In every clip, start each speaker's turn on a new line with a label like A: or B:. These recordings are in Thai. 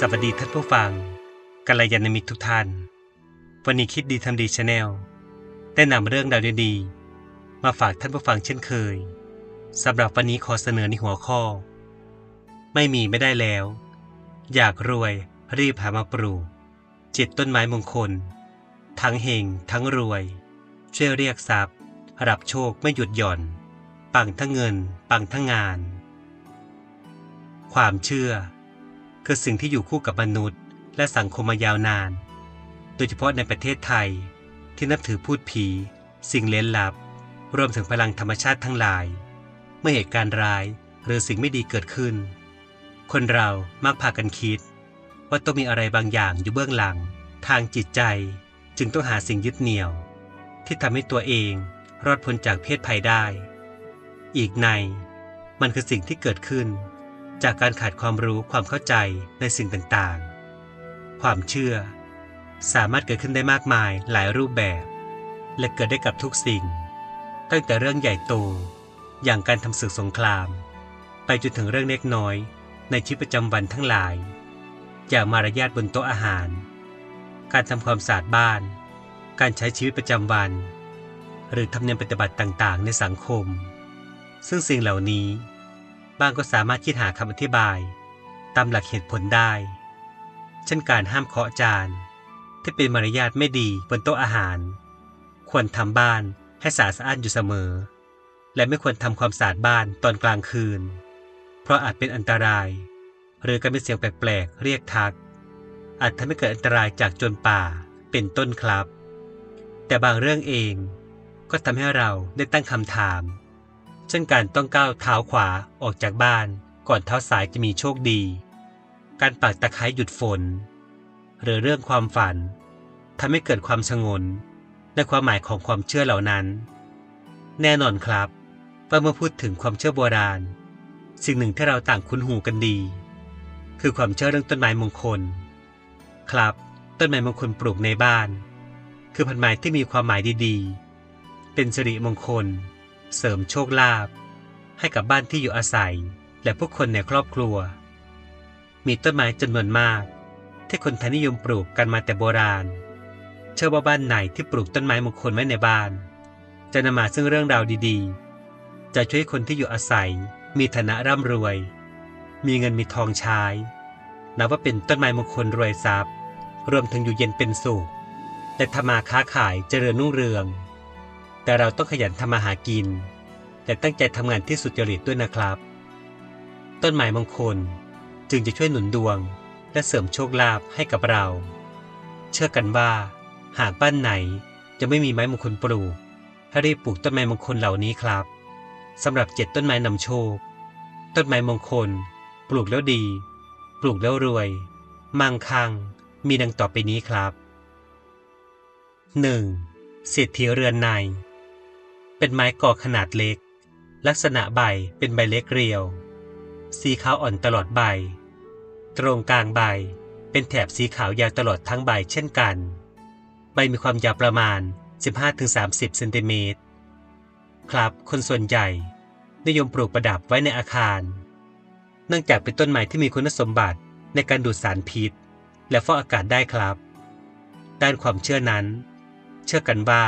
A: สวัสดีท่านผู้ฟังกัลยาณมิตรทุกท่าน วันนี้คิดดีทำดีชาแนลได้นำเรื่องราวดีๆมาฝากท่านผู้ฟังเช่นเคยสำหรับวันนี้ขอเสนอในหัวข้อ ไม่มีไม่ได้แล้ว อยากรวยรีบหามาปลูกจิตต้นไม้มงคล ทั้งเฮงทั้งรวย ช่วยเรียกทรัพย์ รับโชคไม่หยุดหย่อน ปังทั้งเงิน ปังทั้งงาน ความเชื่อ คือสิ่งที่อยู่คู่กับมนุษย์ และสังคมมายาวนาน โดยเฉพาะในประเทศไทย ที่นับถือพูดผี สิ่งเล้นลับ รวมถึงพลังธรรมชาติทั้งหลาย เมื่อเหตุการณ์ร้ายหรือสิ่งไม่ดีเกิดขึ้น คนเรามักพากันคิด ว่าต้องมีอะไรบางอย่างอยู่เบื้องหลัง ทางจิตใจจึงต้องหาสิ่งยึดเหนี่ยว ที่ทำให้ตัวเองรอดพ้นจากเพศภัยได้ อีกในมันคือสิ่งที่เกิดขึ้น จากการขาดความรู้ความเข้าใจในสิ่งต่างๆ ความเชื่อ สามารถเกิดขึ้นได้มากมายหลายรูปแบบ และเกิดได้กับทุกสิ่ง ตั้งแต่เรื่องใหญ่โต อย่างการทำศึกสงคราม ไปจนถึงเรื่องเล็กน้อย ในชีวิตประจำวันทั้งหลาย อย่างมารยาทบนโต๊ะอาหาร การทำความสะอาดบ้าน การใช้ชีวิตประจำวัน หรือธรรมเนียมปฏิบัติต่างๆ ในสังคม ซึ่งสิ่งเหล่านี้ บางก็สามารถคิดหาคำอธิบาย ตามหลักเหตุผลได้ เช่นการห้ามเคาะจาน ที่เป็นมารยาทไม่ดีบนโต๊ะอาหาร ควรทำบ้านให้สะอาดสะอ้านอยู่เสมอ และไม่ควรทำความสะอาดบ้านตอนกลางคืน เพราะอาจเป็นอันตราย หรือการมีเสียงแปลกๆเรียกทัก อาจทำให้เกิดอันตรายจากโจรป่าเป็นต้นครับ แต่บางเรื่องเองก็ทำให้เราได้ตั้งคำถาม เช่นการต้องก้าวเท้าขวาออกจากบ้านก่อนเท้าซ้ายจะมีโชคดี การปักตะไคร้หยุดฝน หรือเรื่องความฝันทำให้เกิดความชงนในความหมายของความเชื่อเหล่านั้น แน่นอนครับว่าเมื่อพูดถึงความเชื่อโบราณ สิ่งหนึ่งที่เราต่างคุ้นหูกันดี คือความเชื่อเรื่องต้นไม้มงคล ครับ ต้นไม้มงคลปลูกในบ้าน คือพันไม้ที่มีความหมายดีๆ เป็นสิริมงคล เสริมโชคลาภให้กับบ้านที่อยู่อาศัย และผู้คนในครอบครัว มีต้นไม้จำนวนมาก ที่คนไทยนิยมปลูกกันมาแต่โบราณ เชื่อว่าบ้านไหนที่ปลูกต้นไม้มงคลไว้ในบ้าน จะนำมาซึ่งเรื่องราวดีๆ จะช่วยคนที่อยู่อาศัย มีฐานะร่ำรวย มีเงินมีทองใช้นับว่าเป็นต้นไม้มงคลรวยทรัพย์ รวมถึงอยู่เย็นเป็นสุขและทำมาค้าขายเจริญรุ่งเรือง แต่เราต้องขยันทำมาหากิน และตั้งใจทำงานที่สุจริตด้วยนะครับ ต้นไม้มงคลจึงจะช่วยหนุนดวง และเสริมโชคลาภให้กับเรา เชื่อกันว่า หากบ้านไหนจะไม่มีไม้มงคลปลูกให้รีบปลูกต้นไม้มงคลเหล่านี้ครับสำหรับเจ็ดต้นไม้นำโชค ต้นไม้มงคล ปลูกแล้วดี ปลูกแล้วรวย มั่งคั่งมีดังต่อไปนี้ครับ 1. เศรษฐีเรือนใน เป็นไม้ก่อขนาดเล็ก ลักษณะใบเป็นใบเล็กเรียว สีขาวอ่อนตลอดใบ ตรงกลางใบเป็นแถบสีขาวยาวตลอดทั้งใบเช่นกัน ใบมีความยาวประมาณ 15-30เซนติเมตรครับคนส่วนใหญ่ นิยมปลูกประดับไว้ในอาคาร เนื่องจากเป็นต้นไม้ที่มีคุณสมบัติในการดูดสารพิษ และฟอกอากาศได้ครับ ด้านความเชื่อนั้น เชื่อกันว่า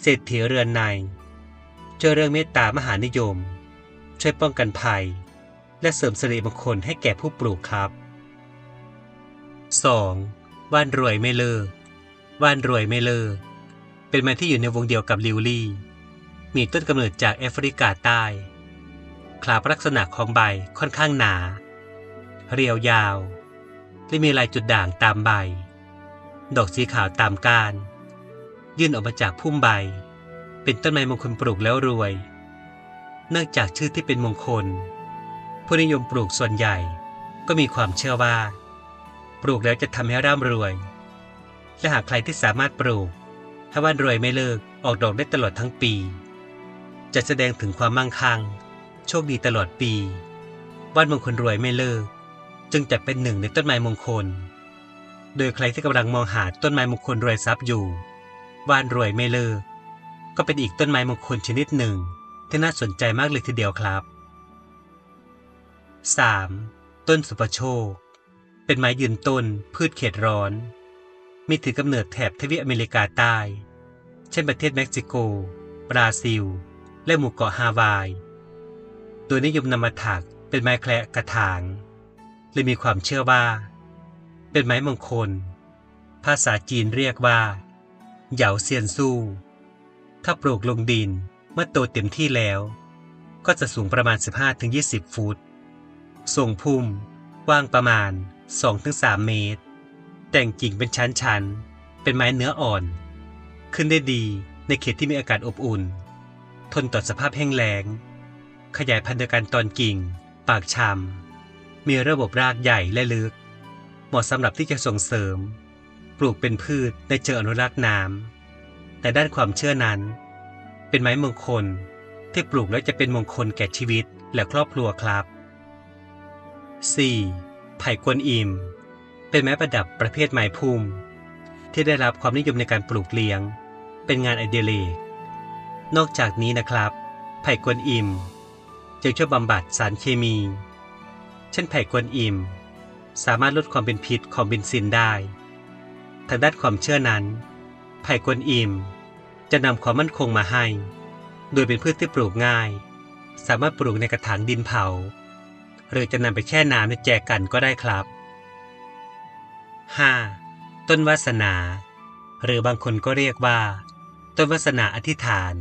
A: เศรษฐีเรือนในเจอเรื่องเมตตามหานิยม ช่วยป้องกันภัย และเสริมสิริมงคลให้แก่ผู้ปลูกครับ 2. ว่านรวยไม่เลิกว่านรวยไม่เลิกเป็นไม้ที่อยู่ในวงเดียวกับลิวลี่ มีต้นกำเนิดจากแอฟริกาใต้คลาบลักษณะของใบค่อนข้างหนา เรียวยาว และมีลายจุดด่างตามใบ ดอกสีขาวตามก้าน ยื่นออกมาจากพุ่มใบ เป็นต้นไม้มงคลปลูกแล้วรวย เนื่องจากชื่อที่เป็นมงคล ผู้นิยมปลูกส่วนใหญ่ก็มีความเชื่อว่า ปลูกแล้วจะทำให้ร่ำรวย และหากใครที่สามารถปลูกให้ว่านรวยไม่เลิกออกดอกได้ตลอดทั้งปี จะแสดงถึงความมั่งคั่ง โชคดีตลอดปี ว่านมงคลรวยไม่เลิก จึงจะเป็นหนึ่งในต้นไม้มงคล โดยใครที่กำลังมองหาต้นไม้มงคลรวยทรัพย์อยู่ วานรวยไม่เลิก ก็เป็นอีกต้นไม้มงคลชนิดหนึ่ง ที่น่าสนใจมากเลยทีเดียวครับ 3. ต้นสุปโชค เป็นไม้ยืนต้นพืชเขตร้อน มีถือกำเนิดแถบทวีปอเมริกาใต้ เช่นประเทศเม็กซิโก บราซิล และหมู่เกาะฮาวาย โดยนิยมนำมาถักเป็นไม้แคระกระถางเลยมีความเชื่อว่า เป็นไม้มงคล ภาษาจีนเรียกว่า เหยาเซียนสู้ ถ้าปลูกลงดินเมื่อโตเต็มที่แล้ว ก็จะสูงประมาณ 15-20 ฟุตทรงพุ่มกว้างประมาณ 2-3 เมตร แต่งกิ่งเป็นชั้นๆ เป็นไม้เนื้ออ่อน ขึ้นได้ดีในเขตที่มีอากาศอบอุ่น ทนต่อสภาพแห้งแล้ง ขยายพันธุ์โดยการตอนกิ่ง ปากชำมีระบบรากใหญ่และลึก เหมาะสำหรับที่จะส่งเสริม ปลูกเป็นพืชในเชิงอนุรักษ์น้ำแต่ด้านความเชื่อนั้น เป็นไม้มงคลที่ปลูกแล้วจะเป็นมงคลแก่ชีวิตและครอบครัวครับ 4. ไผ่กวนอิม เป็นไม้ประดับประเภทไม้พุ่ม ที่ได้รับความนิยมในการปลูกเลี้ยง เป็นงานอดิเรกนอกจากนี้นะครับ ไผ่กวนอิมจะช่วยบำบัดสารเคมี เช่นไผ่กวนอิม สามารถลดความเป็นพิษของเบนซินได้ ทางด้านความเชื่อนั้น ไผ่กวนอิม จะนำความมั่นคงมาให้ โดยเป็นพืชที่ปลูกง่าย สามารถปลูกในกระถางดินเผา หรือจะนำไปแช่น้ำในแจกันก็ได้ครับ 5. ต้นวาสนา หรือบางคนก็เรียกว่า ต้นวาสนาอธิษฐาน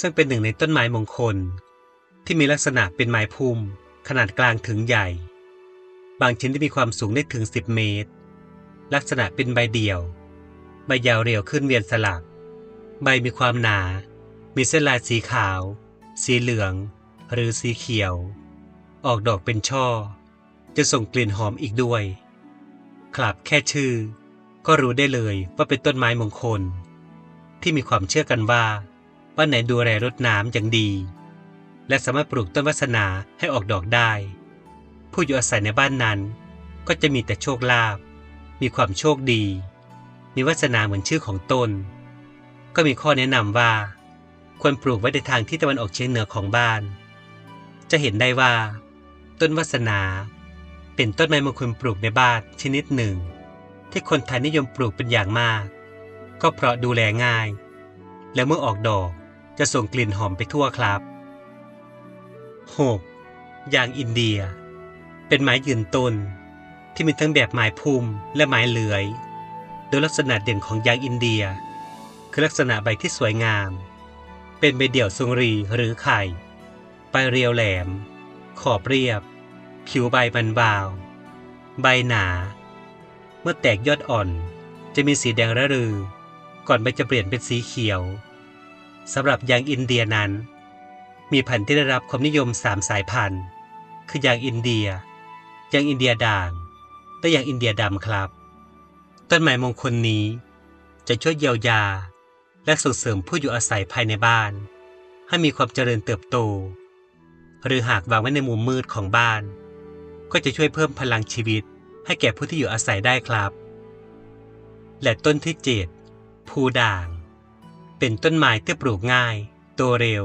A: ซึ่งเป็นหนึ่งในต้นไม้มงคล ที่มีลักษณะเป็นไม้พุ่มขนาดกลางถึงใหญ่ บางชิ้นที่มีความสูงได้ถึง 10 เมตร ลักษณะเป็นใบเดี่ยว ใบยาวเรียวขึ้นเวียนสลักใบมีความหนา มีเส้นลายสีขาว สีเหลือง หรือสีเขียว ออกดอกเป็นช่อ จะส่งกลิ่นหอมอีกด้วยครับแค่ชื่อ ก็รู้ได้เลยว่าเป็นต้นไม้มงคล ที่มีความเชื่อกันว่าว่าไหนดูแลรดน้ำอย่างดี และสามารถปลูกต้นวัสนาให้ออกดอกได้ ผู้อยู่อาศัยในบ้านนั้นก็จะมีแต่โชคลาภ มีความโชคดี มีวาสนาเหมือนชื่อของต้นก็มีข้อแนะนำว่า ควรปลูกไว้ในทางที่ตะวันออกเฉียงเหนือของบ้าน จะเห็นได้ว่า ต้นวาสนา เป็นต้นไม้มงคลปลูกในบ้านชนิดหนึ่ง ที่คนไทยนิยมปลูกเป็นอย่างมาก ก็เพราะดูแลง่าย และเมื่อออกดอกจะส่งกลิ่นหอมไปทั่วครับ 6. ยางอินเดีย เป็นไม้ยืนต้น ที่มีทั้งแบบไม้พุ่มและไม้เลื้อย โดยลักษณะเด่นของยางอินเดีย คือลักษณะใบที่สวยงาม เป็นใบเดี่ยวทรงรีหรือไข่ ปลายเรียวแหลม ขอบเรียบ ผิวใบมันบาว ใบหนา เมื่อแตกยอดอ่อนจะมีสีแดงระรือ ก่อนใบจะเปลี่ยนเป็นสีเขียวสำหรับยางอินเดียนั้น มีพันธุ์ที่ได้รับความนิยมสามสายพันธุ์ คือยางอินเดีย ยางอินเดียด่าง และอย่างอินเดียดำครับ ต้นไม้มงคลนี้ จะช่วยเยียวยา และส่งเสริมผู้อยู่อาศัยภายในบ้าน ให้มีความเจริญเติบโต หรือหากวางไว้ในมุมมืดของบ้าน ก็จะช่วยเพิ่มพลังชีวิตให้แก่ผู้ที่อยู่อาศัยได้ครับ และต้นที่เจ็ดภูด่าง เป็นต้นไม้ที่ปลูกง่าย โตเร็ว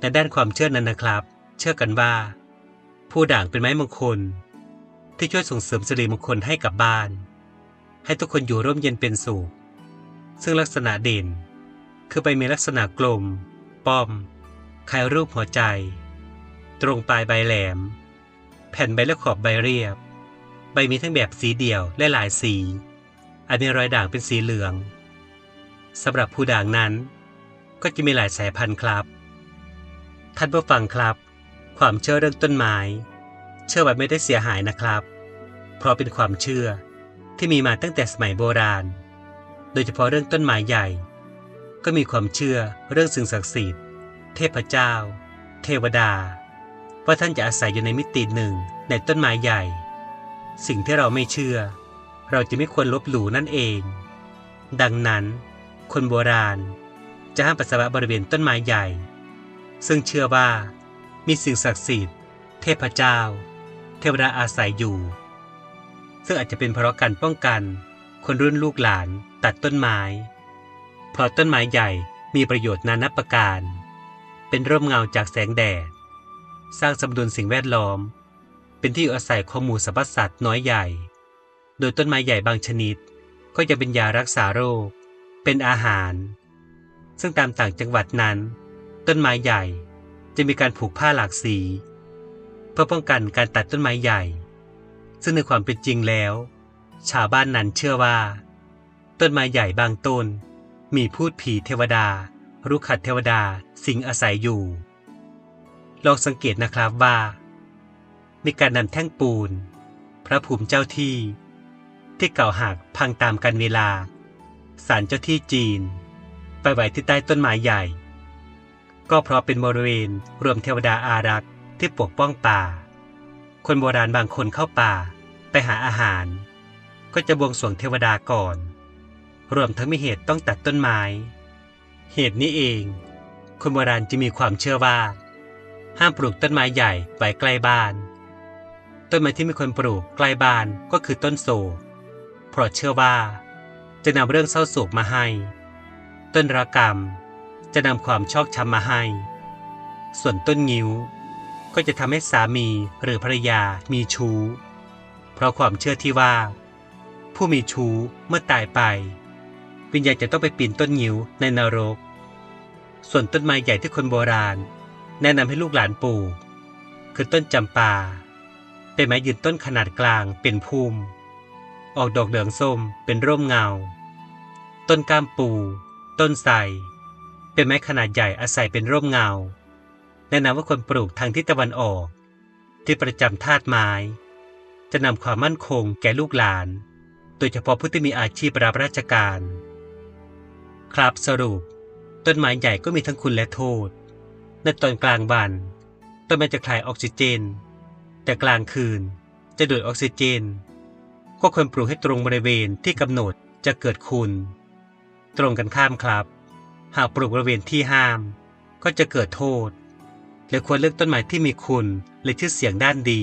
A: ในด้านความเชื่อนั้นนะครับ เชื่อกันว่า ผู้ด่างเป็นไม้มงคล ที่ช่วยส่งเสริมสิริมงคลให้กับบ้าน ให้ทุกคนอยู่ร่มเย็นเป็นสุข ซึ่งลักษณะเด่น คือใบมีลักษณะกลม ป้อมคล้ายรูปหัวใจ ตรงปลายใบแหลม แผ่นใบและขอบใบเรียบ ใบมีทั้งแบบสีเดี่ยวและหลายสี อาจมีรอยด่างเป็นสีเหลืองสำหรับผู้ด่างนั้น ก็จะมีหลายสายพันธุ์ครับ ท่านผู้ฟังครับ ความเชื่อเรื่องต้นไม้ เชื่อไว้ไม่ได้เสียหายนะครับ เพราะเป็นความเชื่อที่มีมาตั้งแต่สมัยโบราณ โดยเฉพาะเรื่องต้นไม้ใหญ่ ก็มีความเชื่อเรื่องสิ่งศักดิ์สิทธิ์ เทพเจ้า เทวดา ว่าท่านจะอาศัยอยู่ในมิติหนึ่งในต้นไม้ใหญ่ สิ่งที่เราไม่เชื่อ เราจะไม่ควรลบหลู่นั่นเอง ดังนั้น คนโบราณจะห้ามปัสสาวะบริเวณต้นไม้ใหญ่ ซึ่งเชื่อว่ามีสิ่งศักดิ์สิทธิ์ เทพเจ้า ทวดาอาศัยอยู่ ซึ่งอาจจะเป็นเพราะการป้องกัน คนรุ่นลูกหลานตัดต้นไม้ เพราะต้นไม้ใหญ่มีประโยชน์นานับประการ เป็นร่มเงาจากแสงแดด สร้างสมดุลสิ่งแวดล้อม เป็นที่อาศัยของหมูสรรพสัตว์น้อยใหญ่ โดยต้นไม้ใหญ่บางชนิด ก็จะเป็นยารักษาโรค เป็นอาหาร ซึ่งตามต่างจังหวัดนั้น ต้นไม้ใหญ่จะมีการผูกผ้าหลากสี พื่อป้องกันการตัดต้นไม้ใหญ่ ซึ่งในความเป็นจริงแล้ว ชาวบ้านนั้นเชื่อว่า ต้นไม้ใหญ่บางต้น มีพูดผีเทวดารุกขัดเทวดาสิงอาศัยอยู่ ลองสังเกตนะครับว่า มีการนำแท่งปูน พระภูมิเจ้าที่ ที่เก่าหักพังตามกันเวลาศาลเจ้าที่จีน ไปไว้ที่ใต้ต้นไม้ใหญ่ ก็เพราะเป็นบริเวณรวมเทวดาอารักษ์ ที่ปกป้องป่า คนโบราณบางคนเข้าป่าไปหาอาหาร ก็จะบวงสรวงเทวดาก่อน รวมทั้งมีเหตุต้องตัดต้นไม้ เหตุนี้เอง คนโบราณจะมีความเชื่อว่า ห้ามปลูกต้นไม้ใหญ่ไว้ใกล้บ้าน ต้นไม้ที่มีคนปลูกใกล้บ้านก็คือต้นโศกเพราะเชื่อว่า จะนำเรื่องเศร้าโศกมาให้ ต้นระกรรมจะนำความชอกช้ำมาให้ ส่วนต้นงิ้ว ก็จะทำให้สามีหรือภรรยามีชู้ เพราะความเชื่อที่ว่า ผู้มีชู้เมื่อตายไป วิญญาณจะต้องไปปีนต้นงิ้วในนรก ส่วนต้นไม้ใหญ่ที่คนโบราณ แนะนำให้ลูกหลานปลูกคือต้นจำปา เป็นไม้ยืนต้นขนาดกลางเป็นพุ่ม ออกดอกเหลืองส้มเป็นร่มเงา ต้นก้ามปู ต้นไทรเป็นไม้ขนาดใหญ่อาศัยเป็นร่มเงา แนะนำว่าคนปลูกทางทิศตะวันออก ที่ประจำธาตุไม้ จะนำความมั่นคงแก่ลูกหลาน โดยเฉพาะผู้ที่มีอาชีพรับราชการ ครับสรุป ต้นไม้ใหญ่ก็มีทั้งคุณและโทษ ในตอนกลางวัน ต้นไม้จะคลายออกซิเจน แต่กลางคืนจะดูดออกซิเจน ก็ควรปลูกให้ตรงบริเวณที่กำหนดจะเกิดคุณ ตรงกันข้ามครับ หากปลูกบริเวณที่ห้าม ก็จะเกิดโทษ และควรเลือกต้นไม้ที่มีคุณและชื่อเสียงด้านดี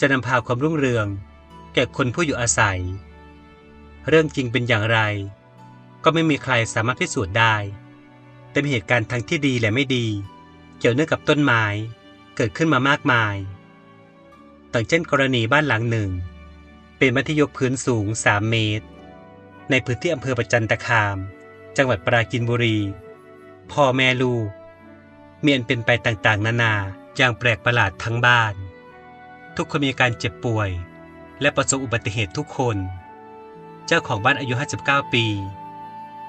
A: จะนำพาความรุ่งเรือง แก่คนผู้อยู่อาศัย เรื่องจริงเป็นอย่างไร ก็ไม่มีใครสามารถพิสูจน์ได้ แต่มีเหตุการณ์ทั้งที่ดีและไม่ดี เกี่ยวเนื่องกับต้นไม้เกิดขึ้นมามากมายต่างเช่นกรณีบ้านหลังหนึ่ง เป็นมัธยกพื้นสูง 3 เมตร ในพื้นที่อำเภอประจันตคาม จังหวัดปราจีนบุรี พ่อแม่ลูก มีอันเป็นไปต่างๆ นานาอย่างแปลกประหลาดทั้งบ้าน ทุกคนมีการเจ็บป่วย และประสบอุบัติเหตุทุกคน เจ้าของบ้านอายุ 59 ปี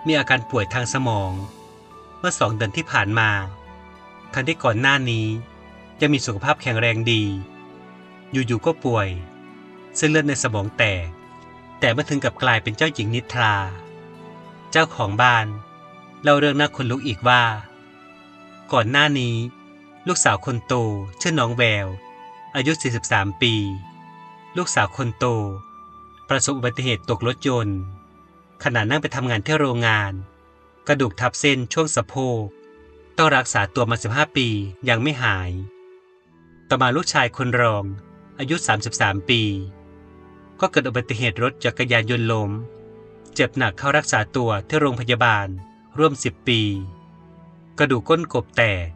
A: มีอาการป่วยทางสมอง เมื่อสองเดือนที่ผ่านมาทั้งที่ก่อนหน้านี้ยังมีสุขภาพแข็งแรงดี อยู่ๆก็ป่วย เส้นเลือดในสมองแตก แต่เมื่อถึงกับกลายเป็นเจ้าหญิงนิทรา เจ้าของบ้านเล่าเรื่องน่าขนลุกอีกว่า ก่อนหน้านี้ ลูกสาวคนโตชื่อน้องแวว อายุ 43 ปี ลูกสาวคนโต ประสบอุบัติเหตุตกรถยนต์ ขณะนั่งไปทำงานที่โรงงาน กระดูกทับเส้นช่วงสะโพก ต้องรักษาตัวมา 15 ปียังไม่หาย ต่อมาลูกชายคนรอง อายุ 33 ปี ก็เกิดอุบัติเหตุรถจักรยานยนต์ล้ม เจ็บหนักเข้ารักษาตัวที่โรงพยาบาลร่วม 10 ปี กระดูกก้นกบแตก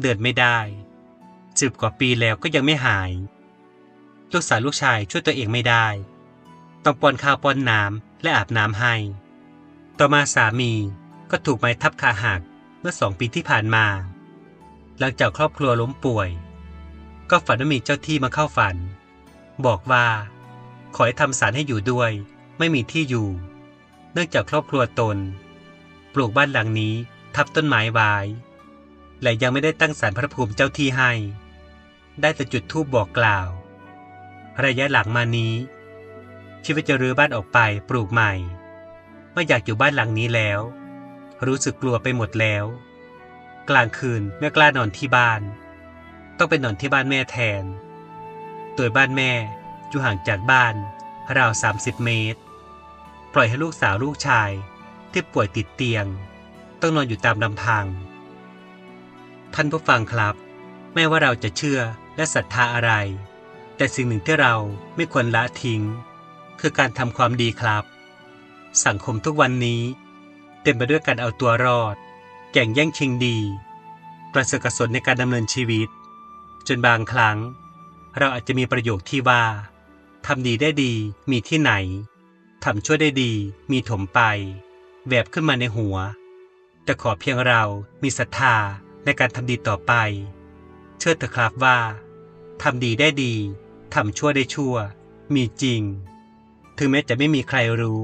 A: เดินไม่ได้สิบกว่าปีแล้วก็ยังไม่หาย ลูกสาวลูกชายช่วยตัวเองไม่ได้ ต้องป้อนข้าวป้อนน้ำและอาบน้ำให้ ต่อมาสามีก็ถูกไม้ทับขาหักเมื่อสองปีที่ผ่านมา หลังจากครอบครัวล้มป่วย ก็ฝันว่ามีเจ้าที่มาเข้าฝัน บอกว่าขอให้ทำสารให้อยู่ด้วย ไม่มีที่อยู่ เนื่องจากครอบครัวตน ปลูกบ้านหลังนี้ ทับต้นไม้ไว้และยังไม่ได้ตั้งสารพระภูมิเจ้าที่ให้ ได้แต่จุดธูปบอกกล่าว ระยะหลังมานี้ ชีวิตจะรื้อบ้านออกไปปลูกใหม่ ไม่อยากอยู่บ้านหลังนี้แล้ว รู้สึกกลัวไปหมดแล้ว กลางคืนไม่กล้านอนที่บ้าน ต้องไปนอนที่บ้านแม่แทน โดยบ้านแม่อยู่ห่างจากบ้านราว 30 เมตร ปล่อยให้ลูกสาวลูกชายที่ป่วยติดเตียง ต้องนอนอยู่ตามลำพัง ท่านผู้ฟังครับ แม้ว่าเราจะเชื่อและศรัทธาอะไร แต่สิ่งหนึ่งที่เราไม่ควรละทิ้ง คือการทำความดีครับ สังคมทุกวันนี้ เต็มไปด้วยการเอาตัวรอด แก่งแย่งชิงดี กระเสือกกระสนในการดำเนินชีวิต จนบางครั้ง เราอาจจะมีประโยคที่ว่าทำดีได้ดีมีที่ไหนทำชั่วได้ดีมีถมไป แวบขึ้นมาในหัว แต่ขอเพียงเรามีศรัทธาในการทำดีต่อไป เชื่อเถอะครับว่าทำดีได้ดีทำชั่วได้ชั่ว มีจริง ถึงแม้จะไม่มีใครรู้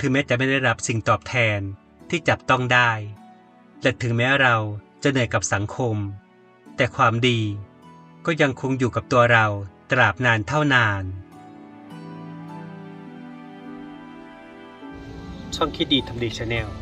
A: ถึงแม้จะไม่ได้รับสิ่งตอบแทนที่จับต้องได้ และถึงแม้เราจะเหนื่อยกับสังคม แต่ความดีก็ยังคงอยู่กับตัวเราตราบนานเท่านาน ช่องคิดดีทำดีชาแนล